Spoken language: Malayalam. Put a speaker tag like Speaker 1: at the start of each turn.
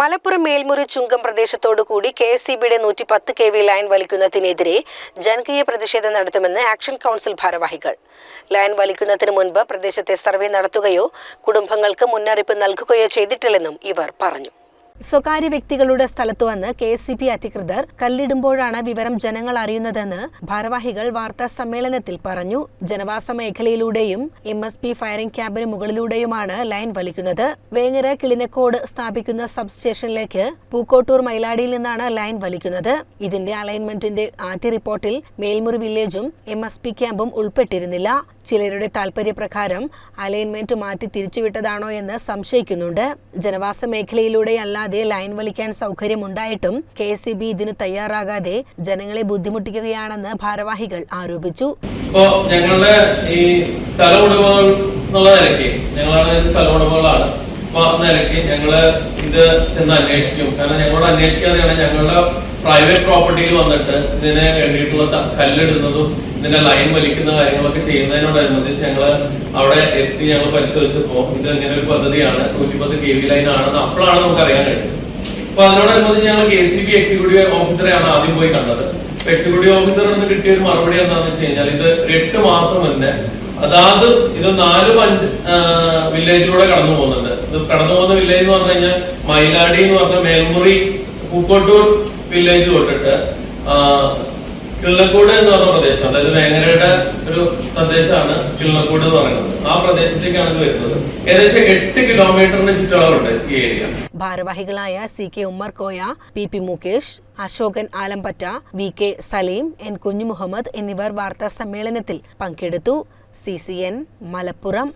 Speaker 1: മലപ്പുറം മേൽമുറി ചുങ്കം പ്രദേശത്തോടു കൂടി കെ എസ് സി ബിയുടെ നൂറ്റി പത്ത് കെ വി ലൈൻ വലിക്കുന്നതിനെതിരെ ജനകീയ പ്രതിഷേധം നടത്തുമെന്ന് ആക്ഷൻ കൗൺസിൽ ഭാരവാഹികൾ. ലൈൻ വലിക്കുന്നതിന് മുൻപ് പ്രദേശത്തെ സർവേ നടത്തുകയോ കുടുംബങ്ങൾക്ക് മുന്നറിയിപ്പ് നൽകുകയോ ചെയ്തിട്ടില്ലെന്നും ഇവർ പറഞ്ഞു. സ്വകാര്യ വ്യക്തികളുടെ സ്ഥലത്തു വന്ന് കെ എസ് സി ബി അധികൃതർ കല്ലിടുമ്പോഴാണ് വിവരം ജനങ്ങൾ അറിയുന്നതെന്ന് ഭാരവാഹികൾ വാർത്താ സമ്മേളനത്തിൽ പറഞ്ഞു. ജനവാസ മേഖലയിലൂടെയും എം എസ് പി ഫയറിംഗ് ക്യാമ്പിന് മുകളിലൂടെയുമാണ് ലൈൻ വലിക്കുന്നത്. വേങ്ങര കിളിനക്കോട് സ്ഥാപിക്കുന്ന സബ് സ്റ്റേഷനിലേക്ക് പൂക്കോട്ടൂർ മൈലാടിയിൽ നിന്നാണ് ലൈൻ വലിക്കുന്നത്. ഇതിന്റെ അലൈൻമെന്റിന്റെ ആദ്യ റിപ്പോർട്ടിൽ മേൽമുറി വില്ലേജും എം എസ് പി ക്യാമ്പും ഉൾപ്പെട്ടിരുന്നില്ല. ചിലരുടെ താൽപര്യപ്രകാരം അലൈൻമെന്റ് മാറ്റി തിരിച്ചുവിട്ടതാണോ എന്ന് സംശയിക്കുന്നുണ്ട്. ജനവാസ മേഖലയിലൂടെ അല്ലാതെ ലൈൻ വലിക്കാൻ സൗകര്യമുണ്ടായിട്ടും കെ സി ബി ഇതിന് തയ്യാറാകാതെ ജനങ്ങളെ ബുദ്ധിമുട്ടിക്കുകയാണെന്ന് ഭാരവാഹികൾ ആരോപിച്ചു.
Speaker 2: ഇപ്പോ ഈ സ്ഥല സ്ഥല അപ്പൊ നിലയ്ക്ക് ഇത് ചെന്ന് അന്വേഷിക്കും. കാരണം ഞങ്ങളോട് അന്വേഷിക്കാതെയാണ് ഞങ്ങളുടെ പ്രൈവറ്റ് പ്രോപ്പർട്ടിയിൽ വന്നിട്ട് ഇതിനെ വേണ്ടിയിട്ടുള്ള കല്ലിടുന്നതും ഇതിന്റെ ലൈൻ വലിക്കുന്ന കാര്യങ്ങളൊക്കെ ചെയ്യുന്നതിനോടനുബന്ധിച്ച് ഞങ്ങൾ അവിടെ എത്തി ഞങ്ങൾ പരിശോധിച്ചപ്പോ ഇത് ഇങ്ങനെ ഒരു പദ്ധതിയാണ്. നൂറ്റിപ്പത്ത് കെ വി ലൈൻ ആണെന്ന് അപ്പോഴാണ് നമുക്ക് അറിയാൻ കഴിഞ്ഞത്. അപ്പൊ അതിനോടനുബന്ധിച്ച് ഞങ്ങൾ കെ സി ബി എക്സിക്യൂട്ടീവ് ഓഫീസറെയാണ് ആദ്യം പോയി കണ്ടത്. എക്സിക്യൂട്ടീവ് ഓഫീസറിൽ നിന്ന് കിട്ടിയ ഒരു മറുപടി എന്താണെന്ന് വെച്ച് കഴിഞ്ഞാൽ ഇത് എട്ട് മാസം മുന്നേ അതാത് ഇത് നാല് പഞ്ച് വില്ലേജിലൂടെ കടന്നു പോകുന്നുണ്ട്. ഇത് കടന്നു പോകുന്ന വില്ലേജ് എന്ന് പറഞ്ഞു കഴിഞ്ഞാൽ മയിലാടി എന്ന് പറഞ്ഞ മേൽമുറി പൂക്കോട്ടൂർ വില്ലേജ് തൊട്ടിട്ട് കിള്ളക്കൂട് എന്ന് പറഞ്ഞ പ്രദേശം അതായത് വേങ്ങരയുടെ ഒരു പ്രദേശമാണ് കിള്ളക്കൂട് എന്ന് പറയുന്നത്. ആ പ്രദേശത്തേക്കാണ് ഇത് വരുന്നത്. ഏകദേശം എട്ട് കിലോമീറ്ററിന് ചുറ്റളവുണ്ട് ഈ ഏരിയ
Speaker 1: ഭാരവാഹികളായ C K Ummer Koya P P Mukesh Ashokan Alampatta V K Saleem N Kunju Muhammad എന്നിവർ വാർത്താ സമ്മേളനത്തിൽ പങ്കെടുത്തു. C C N Malappuram.